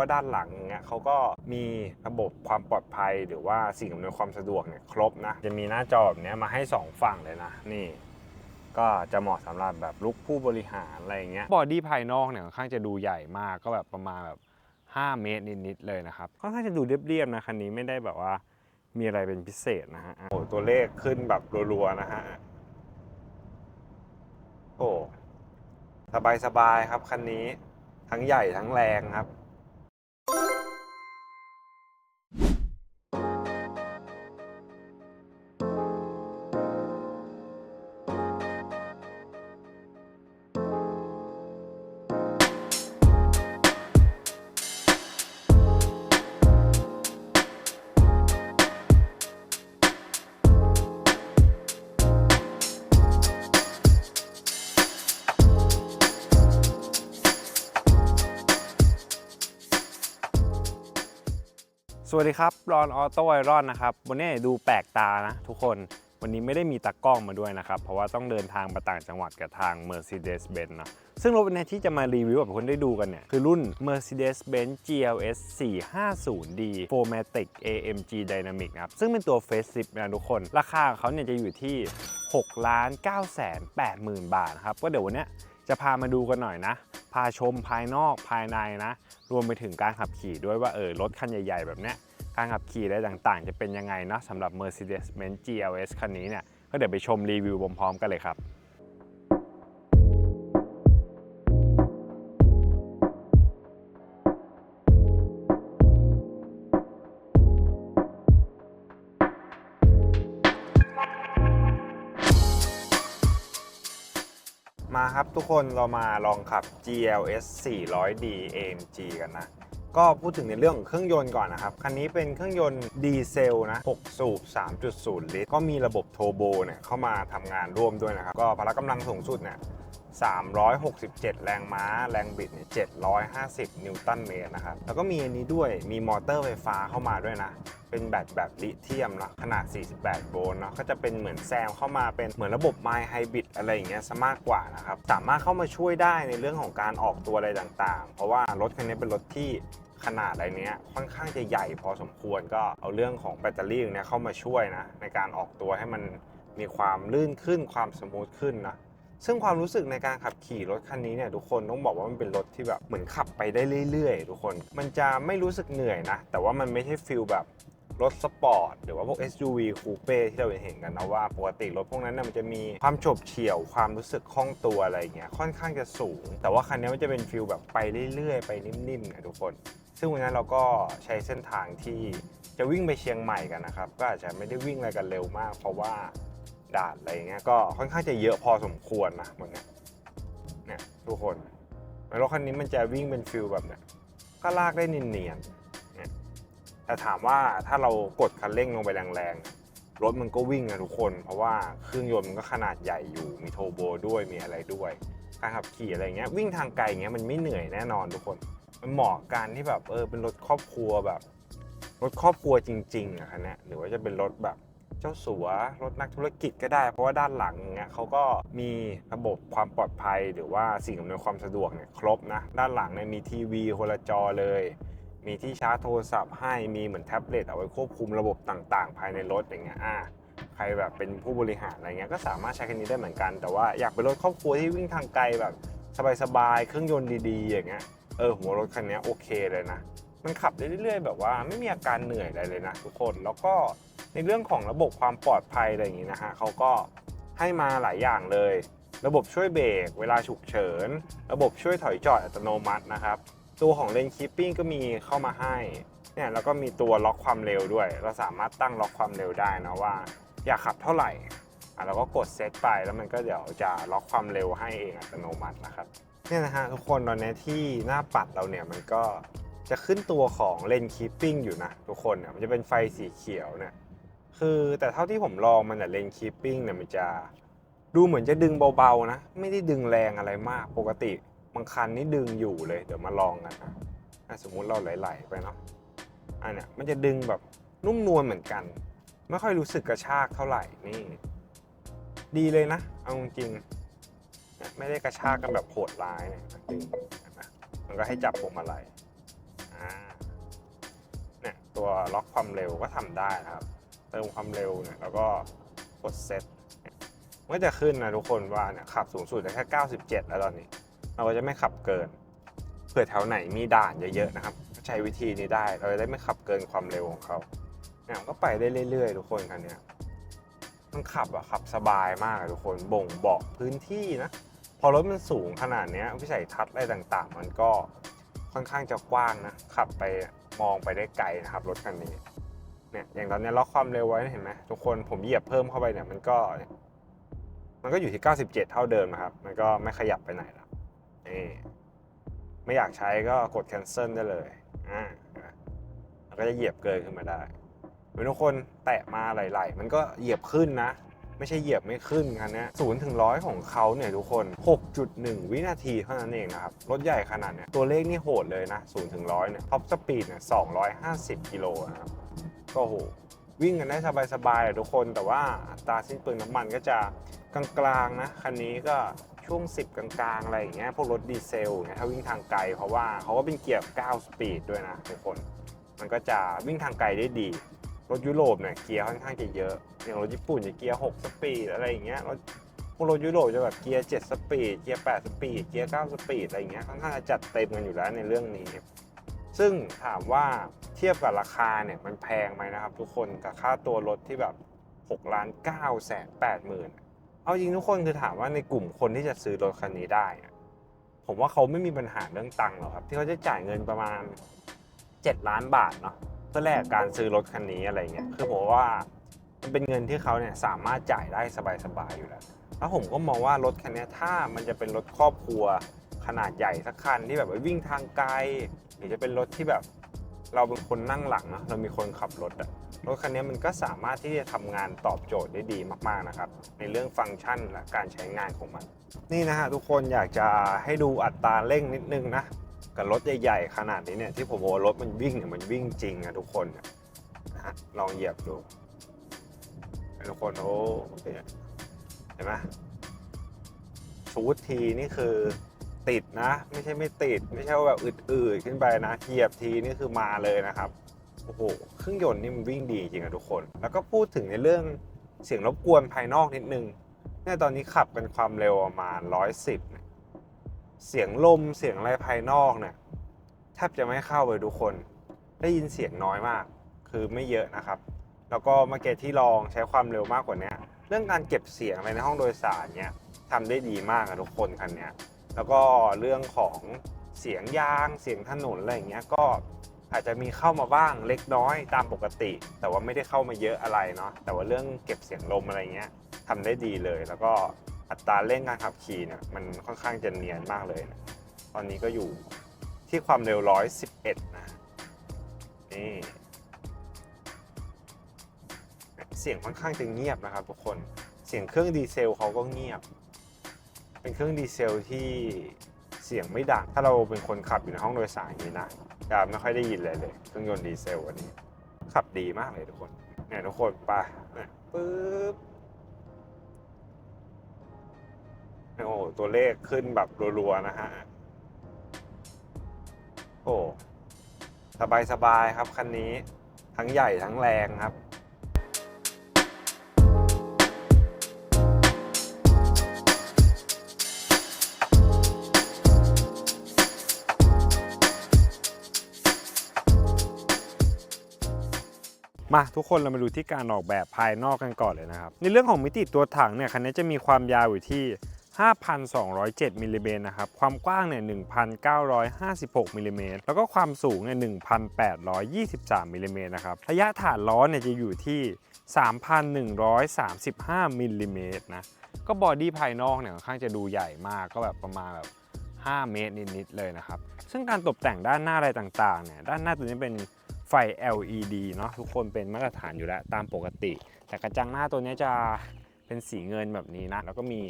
ว่าด้านหลังอย่างเงี้ยเขาก็มีระบบความปลอดภัยหรือว่าสิ่งอำนวยความสะดวกเนี่ยครบนะจะมีหน้าจอแบบเนี้ยมาให้สองฝั่งเลยนะนี่ก็จะเหมาะสำหรับแบบลุกผู้บริหารอะไรอย่างเงี้ยบอดี้ภายนอกเนี่ยค่อนข้างจะดูใหญ่มากก็แบบประมาณแบบ 5 เมตรนิดๆเลยนะครับค่อนข้างจะดูเรียบๆนะคันนี้ไม่ได้แบบว่ามีอะไรเป็นพิเศษนะฮะโอ้ตัวเลขขึ้นแบบรัวๆนะฮะโอ้สบายๆครับคันนี้ทั้งใหญ่ทั้งแรงครับ สวัสดีครับรอนออโต้ไอรอนนะครับ วันนี้ดูแปลกตานะทุกคน วันนี้ไม่ได้มีตากล้องมาด้วยนะครับ เพราะว่าต้องเดินทางมาต่างจังหวัดกับทาง Mercedes-Benz นะ ซึ่งรถวันนี้ที่จะมารีวิวกับคนได้ดูกันเนี่ย คือรุ่น Mercedes-Benz GLS 450D 4matic AMG Dynamic ครับ ซึ่งเป็นตัว Facelift นะทุกคน ราคาของเขาเนี่ยจะอยู่ที่6ล้าน9แสน8หมื่นบาทครับ ก็เดี๋ยววันนี้ จะพามาดูกันหน่อยนะ พาชมภายนอกภายในนะ รวมไปถึงการขับขี่ด้วยว่าเออรถคันใหญ่ๆ แบบเนี้ยการขับขี่อะไรต่างๆ จะเป็นยังไงเนาะสำหรับ Mercedes-Benz GLS คันนี้เนี่ยก็เดี๋ยวไปชมรีวิวพร้อมๆกันเลยครับ ทุกคนเรามาลองขับ GLS 400D AMG กันนะ ก็พูดถึงในเรื่องของเครื่องยนต์ก่อนนะครับ คันนี้เป็นเครื่องยนต์ดีเซลนะ 6 สูบ 3.0 ลิตร ก็มีระบบโทโบเนี่ยเข้ามาทำงานร่วมด้วยนะครับ ก็พละกำลังสูงสุดเนี่ย 367 แรงม้า แรงบิดเนี่ย750 นิวตันเมตรนะครับ แล้วก็มีอันนี้ด้วย มีมอเตอร์ไฟฟ้าเข้ามาด้วยนะ เป็นแบตแบบลิเธียมนะขนาด 48 โวลต์เนาะ ก็จะเป็นเหมือนแซมเข้ามาเป็นเหมือนระบบ My Hybrid อะไรอย่างเงี้ยซะมากกว่านะครับ สามารถเข้ามาช่วยได้ในเรื่องของการออกตัวอะไรต่างๆ เพราะว่ารถคันนี้เป็นรถที่ขนาดอะไรเนี้ยค่อนข้างจะใหญ่พอสมควรก็เอาเรื่องของแบตเตอรี่เนี้ยเข้ามาช่วยนะในการออกตัวให้มันมีความลื่นขึ้นความสมูทขึ้นนะ ซึ่งความรู้สึกในการขับขี่รถคันนี้เนี่ยทุกคนต้องบอกว่ามันเป็นรถที่แบบเหมือนขับไปได้เรื่อยๆ ทุกคน มันจะไม่รู้สึกเหนื่อยนะ แต่ว่ามันไม่ใช่ฟิลแบบรถสปอร์ตหรือว่าพวก SUV คูเป้ที่เราเห็นกันนะว่าปกติรถพวกนั้นน่ะมันจะมีความโฉบเฉี่ยวความรู้สึกคล่องตัวอะไรอย่างเงี้ยค่อนข้างจะสูง แต่ว่าคันนี้มันจะเป็นฟิลแบบไปเรื่อยๆ ไปนิ่มๆนะทุกคน ซึ่งวันนั้นเราก็ใช้เส้นทางที่จะวิ่งไปเชียงใหม่กันนะครับ ก็อาจจะไม่ได้วิ่งอะไรกันเร็วมาก เพราะว่า ด่านอะไรอย่างเงี้ยก็ค่อนข้างจะเยอะพอสมควรนะวันเนี้ยเนี่ยทุกคนแล้วรถคันนี้มันจะวิ่งเป็นฟิลแบบเนี้ยก็ลากได้เนียนๆเนี่ยแต่ถามว่าถ้าเรากดคันเร่งลงไปแรงๆ รถมันก็วิ่งนะทุกคน เพราะว่าเครื่องยนต์มันก็ขนาดใหญ่อยู่ มีโทโบด้วยมีอะไรด้วยการขับขี่อะไรเงี้ยวิ่งทางไกลอย่างเงี้ยมันไม่เหนื่อยแน่นอนทุกคน มันเหมาะกับการที่แบบเออเป็นรถครอบครัวแบบรถครอบครัวจริงๆอะคันนี้หรือว่าจะเป็นรถแบบ เจ้าสัวรถนักธุรกิจก็ได้ เพราะว่าด้านหลังเงี้ยเขาก็มีระบบความปลอดภัย หรือว่าสิ่งอำนวยความสะดวกเนี่ยครบนะด้านหลังเนี่ยมีทีวีคนละจอเลย มีที่ชาร์จโทรศัพท์ให้มีเหมือนแท็บเล็ตเอาไว้ควบคุมระบบต่างๆ ภายในรถอย่างเงี้ยอ่าใครแบบเป็นผู้บริหารอะไรเงี้ยก็สามารถใช้คันนี้ได้เหมือนกัน แต่ว่าอยากเป็นรถครอบครัวที่วิ่งทางไกลแบบสบายๆเครื่องยนต์ดีๆอย่างเงี้ยเออหัวรถคันนี้โอเคเลยนะมันขับได้เรื่อยๆแบบว่าไม่มีอาการเหนื่อยอะไรเลยนะทุกคนแล้วก็ ในเรื่องของระบบความปลอดภัยอะไรอย่างนี้นะฮะเขาก็ให้มาหลายอย่างเลย ระบบช่วยเบรกเวลาฉุกเฉิน ระบบช่วยถอยจอดอัตโนมัตินะครับ ตัวของเลนคีปปิ้งก็มีเข้ามาให้เนี่ยแล้วก็มีตัวล็อกความเร็วด้วย เราสามารถตั้งล็อกความเร็วได้นะว่า อยากขับเท่าไหร่อะเราก็กดเซตไปแล้วมันก็เดี๋ยวจะล็อกความเร็วให้เองอัตโนมัตินะครับเนี่ยนะฮะทุกคนตอนนี้ที่หน้าปัดเราเนี่ยมันก็จะขึ้นตัวของเลนคีปปิ้งอยู่นะทุกคนเนี่ยมันจะเป็นไฟสีเขียวเนี่ย คือแต่เท่าที่ผมลองมันเนี่ยเลนคีปปิ้งเนี่ยมันจะดูเหมือนจะดึงเบาๆนะ ไม่ได้ดึงแรงอะไรมากปกติบางคันนี่ดึงอยู่เลยเดี๋ยวมาลองกันนะสมมุติเราไหลๆไปเนาะอันเนี้ยมันจะดึงแบบนุ่มนวลเหมือนกัน ไม่ค่อยรู้สึกกระชากเท่าไหร่นี่ ดีเลยนะ เอาจริงไม่ได้กระชากกันแบบโหดร้ายเนี่ยดึงนไหมมันก็ให้จับพวงมาลัยอ่าตัวล็อกความเร็วก็ทำได้นะครับ เติมความเร็วเนี่ยแล้วก็กดเซตมันก็จะขึ้นนะทุกคนว่าเนี่ยขับสูงสุดได้แค่ 97 แล้วตอนนี้ เราก็จะไม่ขับเกิน เผื่อแถวไหนมีด่านเยอะๆนะครับ ใช้วิธีนี้ได้ เราจะได้ไม่ขับเกินความเร็วของเขาเนี่ยก็ไปได้เรื่อยๆ ทุกคนคันเนี้ยมันขับอะขับสบายมากทุกคนบ่งบอกพื้นที่นะ พอรถมันสูงขนาดนี้วิสัยทัศน์อะไรต่างๆ มันก็ค่อนข้างจะกว้างนะ ขับไปมองไปได้ไกลนะครับรถคันนี้ เนี่ยอย่างตอนนี้ล็อกความเร็วไว้เห็นไหมทุกคนผมเหยียบเพิ่มเข้าไปเนี่ยมันก็ มันก็อยู่ที่ 97 เท่าเดิมนะครับ มันก็ไม่ขยับไปไหนแล้วนี่ไม่อยากใช้ก็กด cancel ได้เลยอ่าแล้วก็จะเหยียบเกินขึ้นมาได้เห็นทุกคนแตะมาไหลๆมันก็เหยียบขึ้นนะ ไม่ใช่เหยียบไม่ขึ้นคันนี้ศูนย์ถึงร้อยของเขาเนี่ยทุกคน 6.1 วินาทีเท่านั้นเองนะครับ รถใหญ่ขนาดเนี้ยตัวเลขนี่โหดเลยนะ0ถึงร้อยเนี่ยท็อปสปีดเนี่ย250 กิโลนะครับ ก็โหวิ่งกันได้สบายๆอะทุกคนแต่ว่าตาสิ้นเปลืองน้ำมันก็จะกลางๆนะคันนี้ก็ช่วง 10 กลางๆ อะไรอย่างเงี้ยพวกรถดีเซลเนี่ยถ้าวิ่งทางไกล เพราะว่าเขาก็เป็นเกียร์ 9 สปีดด้วยนะทุกคน มันก็จะวิ่งทางไกลได้ดี รถยุโรปเนี่ยเกียร์ค่อนข้างจะเยอะ อย่างรถญี่ปุ่นจะเกียร์ 6 สปีดอะไรอย่างเงี้ยรถพวกรถยุโรปจะแบบเกียร์ 7 สปีด เกียร์ 8 สปีด เกียร์ 9 สปีดอะไรอย่างเงี้ยค่อนข้างจะจัดเต็มกันอยู่แล้วในเรื่องนี้ ซึ่งถามว่าเทียบกับราคาเนี่ยมันแพงไหมนะครับ ทุกคนกับค่าตัวรถที่แบบ6ล้าน9แสน8หมื่นเอาจริงทุกคนคือถามว่าในกลุ่มคนที่จะซื้อรถคันนี้ได้ ผมว่าเขาไม่มีปัญหาเรื่องตังค์หรอกครับ ที่เขาจะจ่ายเงินประมาณ 7 ล้านบาทเนาะเพื่อแลกการซื้อรถคันนี้อะไรเงี้ยคือผมว่ามันเป็นเงินที่เขาเนี่ยสามารถจ่ายได้สบายๆอยู่แล้วแล้วผมก็มองว่ารถคันนี้ถ้ามันจะเป็นรถครอบครัว นาดใหญ่สักคันที่แบบว่าวิ่งทางไกลหรือจะเป็นรถที่แบบเราเป็นคนนั่งหลังนะเรามีคนขับรถอะรถคันนี้มันก็สามารถที่จะทำงานตอบโจทย์ได้ดีมากๆนะครับ ในเรื่องฟังก์ชันและการใช้งานของมัน นี่นะฮะทุกคนอยากจะให้ดูอัตราเร่งนิดนึงนะกับรถใหญ่ๆขนาดนี้เนี่ยที่ผมบอกว่ารถมันวิ่งเนี่ยมันวิ่งจริงอะทุกคนนะฮะลองเหยียบดูทุกคนโอ้เนี่ยเห็นไหมชูดทีนี่คือ ติดนะ ไม่ใช่ไม่ติด ไม่ใช่ว่าแบบอืดๆขึ้นไปนะเหยียบทีนี่คือมาเลยนะครับโอ้โหเครื่องยนต์นี่มันวิ่งดีจริงอะทุกคน แล้วก็พูดถึงในเรื่องเสียงรบกวนภายนอกนิดนึงเนี่ยตอนนี้ขับกันความเร็วประมาณ110เนี่ยเสียงลมเสียงอะไรภายนอกเนี่ยแทบจะไม่เข้าเลยทุกคน ได้ยินเสียงน้อยมาก คือไม่เยอะนะครับ แล้วก็เมื่อกี้ที่ลองใช้ความเร็วมากกว่านี้เรื่องการเก็บเสียงอะไรในห้องโดยสารเนี่ยทำได้ดีมากอะทุกคนคันเนี้ย แล้วก็เรื่องของเสียงยางเสียงถนนอะไรอย่างเงี้ยก็อาจจะมีเข้ามาบ้างเล็กน้อยตามปกติ แต่ว่าไม่ได้เข้ามาเยอะอะไรเนาะแต่ว่าเรื่องเก็บเสียงลมอะไรเงี้ยทำได้ดีเลย แล้วก็อัตราเร่งการขับขี่เนี่ยมันค่อนข้างจะเนียนมากเลยนะตอนนี้ก็อยู่ที่ความเร็ว 111 นะนี่เสียงค่อนข้างจะเงียบนะครับทุกคนเสียงเครื่องดีเซลเขาก็เงียบ เป็นเครื่องดีเซลที่เสียงไม่ดัง ถ้าเราเป็นคนขับอยู่ในห้องโดยสารอย่างนี้นะจะไม่ค่อยได้ยินเลยเลย เครื่องยนต์ดีเซลอันนี้ ขับดีมากเลยทุกคน เนี่ยทุกคนไปเนี่ยปึ๊บโอ้โหตัวเลขขึ้นแบบรัวๆนะฮะ โอ้ สบายๆครับคันนี้ ทั้งใหญ่ทั้งแรงครับ มาทุกคนเรามาดูที่การออกแบบภายนอกกันก่อนเลยนะครับ ในเรื่องของมิติตัวถังเนี่ยคันนี้จะมีความยาวอยู่ที่ 5,207มิลลิเมตรนะครับ ความกว้างเนี่ย1,956มิลลิเมตรแล้วก็ความสูงเนี่ย1,823มิลลิเมตรนะครับ ระยะฐานล้อเนี่ยจะอยู่ที่ 3,135มิลลิเมตรนะ ก็บอดี้ภายนอกเนี่ยค่อนข้างจะดูใหญ่มากก็แบบประมาณแบบ 5 เมตรนิดๆเลยนะครับ ซึ่งการตกแต่งด้านหน้าอะไรต่างๆเนี่ย ด้านหน้าตัวนี้เป็น ไฟ LED เนาะทุกคนเป็นมาตรฐานอยู่แล้วตามปกติ แต่กระจังหน้าตัวนี้จะเป็นสีเงินแบบนี้นะ แล้วก็มี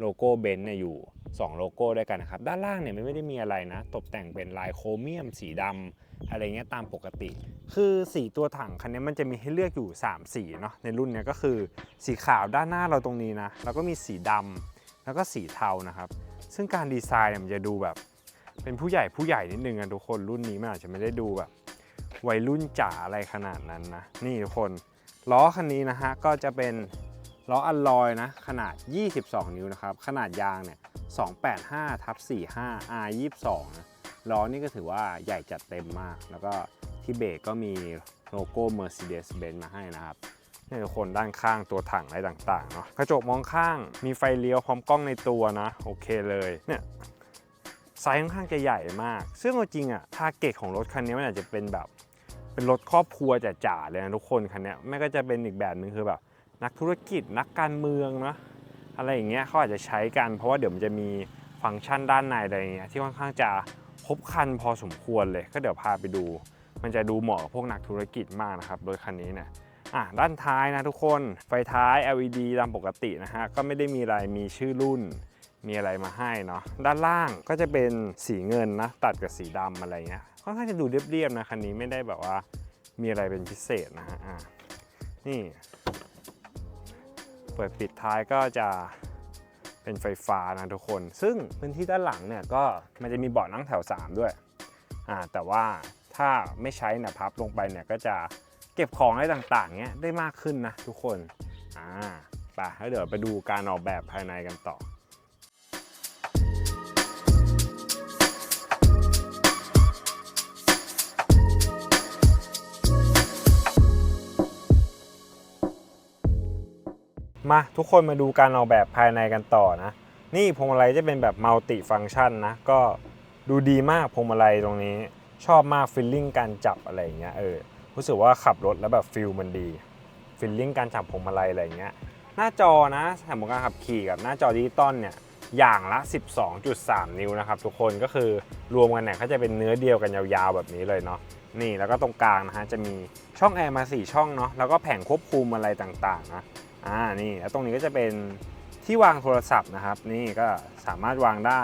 โลโก้เบนซ์เนี่ยอยู่ 2 โลโก้ด้วยกันนะครับ ด้านล่างเนี่ยไม่ได้มีอะไรนะ ตกแต่งเป็นลายโครเมียมสีดำอะไรเงี้ยตามปกติ คือสีตัวถังคันนี้มันจะมีให้เลือกอยู่ 3 สีเนาะในรุ่นเนี้ยก็คือสีขาวด้านหน้าเราตรงนี้นะ แล้วก็มีสีดำแล้วก็สีเทานะครับ ซึ่งการดีไซน์เนี่ยมันจะดูแบบ เป็นผู้ใหญ่ผู้ใหญ่นิดนึงอะทุกคนรุ่นนี้มันอาจจะไม่ได้ดูแบบ วัยรุ่นจ๋าอะไรขนาดนั้นนะ นี่ทุกคน ล้อคันนี้นะฮะ ก็จะเป็นล้ออัลลอยนะ ขนาด 22 นิ้วนะครับ ขนาดยางเนี่ย 285ทับ45 R 22 นะล้อนี่ก็ถือว่าใหญ่จัดเต็มมาก แล้วก็ที่เบรกก็มีโลโก้ Mercedes-Benz มาให้นะครับนี่ทุกคนด้านข้างตัวถังอะไรต่างๆเนาะกระจกมองข้างมีไฟเลี้ยวพร้อมกล้องในตัวนะ โอเคเลยเนี่ย ไซส์ค่อนข้างจะใหญ่มาก ซึ่งเอาจริงอะทาร์เก็ตของรถคันนี้มันอาจจะเป็นแบบเป็นรถครอบครัวจ๋าๆเลยนะทุกคนคันนี้ยไม่ก็จะเป็นอีกแบบหนึ่งคือแบบนักธุรกิจนักการเมืองนะอะไรอย่างเงี้ยเขาอาจจะใช้กัน เพราะว่าเดี๋ยวมันจะมีฟังก์ชันด้านในอะไรอย่างเงี้ยที่ค่อนข้างจะครบครันพอสมควรเลย ก็เดี๋ยวพาไปดู มันจะดูเหมาะกับพวกนักธุรกิจมากนะครับรถคันนี้เนี่ยอะด้านท้ายนะทุกคนไฟท้าย LED ตามปกตินะฮะก็ไม่ได้มีอะไรมีชื่อรุ่น มีอะไรมาให้เนาะด้านล่างก็จะเป็นสีเงินนะตัดกับสีดำอะไรเงี้ยค่อนข้างจะดูเรียบๆนะคันนี้ไม่ได้แบบว่ามีอะไรเป็นพิเศษนะฮะนี่ เปิดปิดท้ายก็จะเป็นไฟฟ้านะทุกคน ซึ่งพื้นที่ด้านหลังเนี่ยก็มันจะมีเบาะนั่งแถว 3 ด้วยอ่าแต่ว่าถ้าไม่ใช้นี่ยพับลงไปเนี่ยก็จะเก็บของอะไรต่างๆเนี้ยได้มากขึ้นนะทุกคนอ่าไปแล้วเดี๋ยวไปดูการออกแบบภายในกันต่อ มาทุกคนมาดูการออกแบบภายในกันต่อนะ นี่พวงมาลัยจะเป็นแบบมัลติฟัง c t ชันนะ ก็ดูดีมากพวงมาลัยตรงนี้ ชอบมากฟิลลิ่งการจับอะไรอย่างเงี้ยเออรู้สึกว่าขับรถแล้วแบบฟิลมันดีฟิลลิ่งการจับพวงมาลัยอะไรอย่างเงี้ยหน้าจอนะสำหรับการขับขี่กับหน้าจอดิจิตอลเนี่ยอย่างละ 12.3 นิ้วนะครับ ทุกคนก็คือรวมกันเนี่ยเขาจะเป็นเนื้อเดียวกันยาวๆแบบนี้เลยเนาะนี่แล้วก็ตรงกลางนะฮะจะมีช่องแอร์มา 4 ช่องเนาะแล้วก็แผงควบคุมอะไรต่างๆนะ อ่านี่แล้วตรงนี้ก็จะเป็นที่วางโทรศัพท์นะครับ นี่ก็สามารถวางได้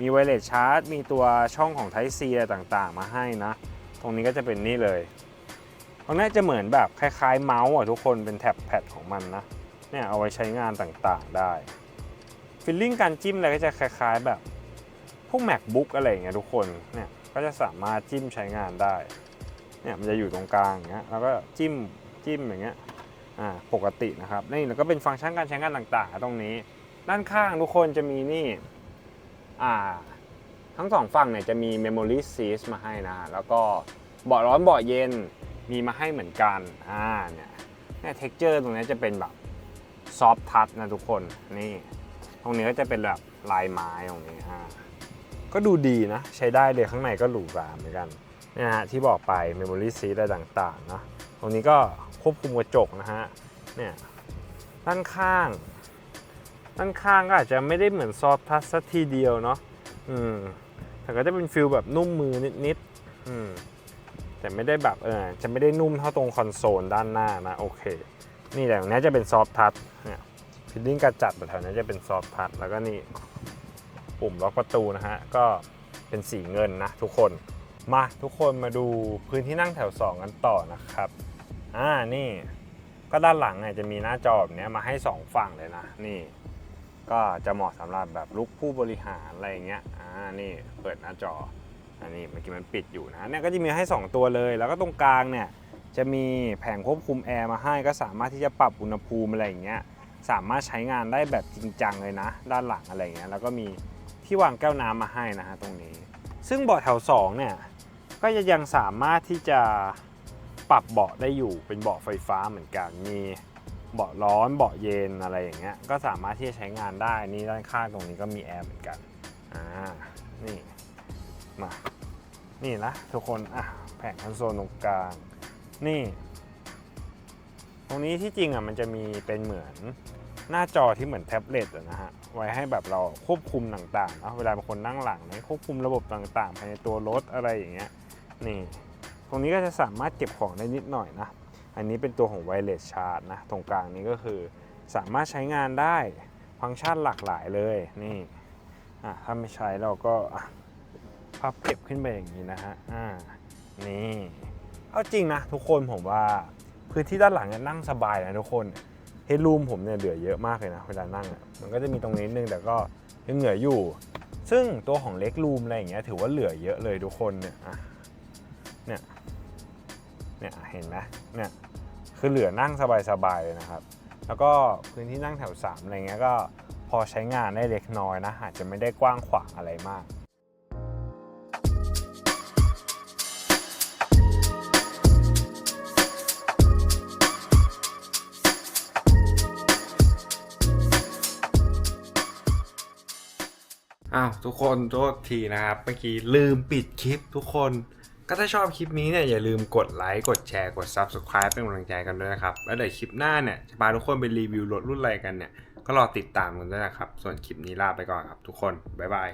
มีไวเลสชาร์จ มีตัวช่องของ Type C อะไรต่างๆ มาให้นะ ตรงนี้ก็จะเป็นนี่เลยตรงนี้จะเหมือนแบบคล้ายๆเมาส์อะทุกคนเป็นแท็บแพดของมันนะเนี่ยเอาไว้ใช้งานต่างๆได้ฟิลลิ่งการจิ้มอะไรก็จะคล้ายๆแบบพวก macbook อะไรอย่างเงี้ยทุกคนเนี่ยก็จะสามารถจิ้มใช้งานได้เนี่ยมันจะอยู่ตรงกลางอย่างเงี้ยแล้วก็จิ้มจิ้มอย่างเงี้ย ปกตินะครับนี่แล้วก็เป็นฟังก์ชันการใช้งานต่างๆ ตรงนี้ ด้านข้างทุกคนจะมีนี่ทั้งสองฝั่งเนี่ยจะมี Memory Seat มาให้นะ แล้วก็เบาะร้อนเบาะเย็นมีมาให้เหมือนกันอ่าเนี่ยเนี่ยเท็กเจอร์ตรงนี้จะเป็นแบบซอฟทัชนะทุกคนนี่ตรงนี้ก็จะเป็นแบบลายไม้ตรงนี้อ่าก็ดูดีนะ ใช้ได้เลยข้างในก็หรูหราเหมือนกันเนี่ยฮะที่บอกไป Memory Seat อะไรต่างๆเนาะตรงนี้ก็ ควบคุมกระจกนะฮะเนี่ยด้านข้าง ด้านข้างก็อาจจะไม่ได้เหมือนซอฟทัสทีเดียวเนาะอืมแต่ก็จะเป็นฟิลแบบนุ่มมือนิดๆอืมแต่ไม่ได้แบบเออจะไม่ได้นุ่มเท่าตรงคอนโซลด้านหน้านะโอเค นี่แต่ตรงนี้จะเป็นซอฟทัชเนี่ยฟิลลิ่งการจัดแถวนี้จะเป็นซอฟทัชแล้วก็นี่ปุ่มล็อกประตูนะฮะก็เป็นสีเงินนะทุกคนมาทุกคนมาดูพื้นที่นั่งแถว 2 กันต่อนะครับ อ่านี่ ก็ด้านหลังเนี่ยจะมีหน้าจอแบบนี้มาให้ 2 ฝั่งเลยนะนี่ ก็จะเหมาะสำหรับแบบลุกผู้บริหารอะไรเงี้ยอ่านี่เปิดหน้าจออันนี้เมื่อกี้มันปิดอยู่นะเนี่ยก็จะมีให้ 2 ตัวเลย แล้วก็ตรงกลางเนี่ยจะมีแผงควบคุมแอร์มาให้ก็สามารถที่จะปรับอุณหภูมิอะไรอย่างเงี้ยสามารถใช้งานได้แบบจริงจังเลยนะ ด้านหลังอะไรเงี้ยแล้วก็มีที่วางแก้วน้ำมาให้นะฮะตรงนี้ ซึ่งเบาะแถว2เนี่ยก็จะยังสามารถที่จะ ปรับเบาะได้อยู่เป็นเบาะไฟฟ้าเหมือนกันมีเบาะร้อนเบาะเย็นอะไรอย่างเงี้ยก็สามารถที่จะใช้งานได้นี่ด้านข้างตรงนี้ก็มีแอร์เหมือนกันอ่านี่มานี่นะทุกคนอะแผงคอนโซลตรงกลางนี่ ตรงนี้ที่จริงอะมันจะมีเป็นเหมือนหน้าจอที่เหมือนแท็บเล็ตนะฮะไว้ให้แบบเราควบคุมต่างๆนะเวลาบางคนนั่งหลังเนี่ยควบคุมระบบต่างๆ ภายในตัวรถอะไรอย่างเงี้ยนี่ ตรงนี้ก็จะสามารถเก็บของได้นิดหน่อยนะ อันนี้เป็นตัวของไวเลสชาร์จนะ ตรงกลางนี้ก็คือสามารถใช้งานได้ฟังก์ชันหลากหลายเลยนี่อะถ้าไม่ใช้เราก็พับเก็บขึ้นไปอย่างนี้นะฮะอ่านี่เอาจริงนะทุกคนผมว่าพื้นที่ด้านหลังนั่งสบายนะทุกคนเฮดรูมผมเนี่ยเหลือเยอะมากเลยนะเวลานั่งมันก็จะมีตรงนี้นิดนึงแต่ก็ยังเหลืออยู่ ซึ่งตัวของเล็กรูมอะไรอย่างเงี้ยถือว่าเหลือเยอะเลยทุกคนเนี่ยอะ เนี่ยเนี่ยเห็นไหมเนี่ยคือเหลือนั่งสบายๆเลยนะครับ แล้วก็พื้นที่นั่งแถว3อะไรเงี้ยก็พอใช้งานได้เล็กน้อยนะอาจจะไม่ได้กว้างขวางอะไรมากอ้าวทุกคนโทษทีนะครับ เมื่อกี้ลืมปิดคลิปทุกคน ก็ถ้าชอบคลิปนี้เนี่ยอย่าลืมกดไลค์กดแชร์กด Subscribe เป็นกำลังใจกันด้วยนะครับ แล้วเดี๋ยวคลิปหน้าเนี่ยจะพาทุกคนไปรีวิวรถรุ่นอะไรกันเนี่ยก็รอติดตามกันด้วยนะครับ ส่วนคลิปนี้ลาไปก่อนครับทุกคน บ๊ายบาย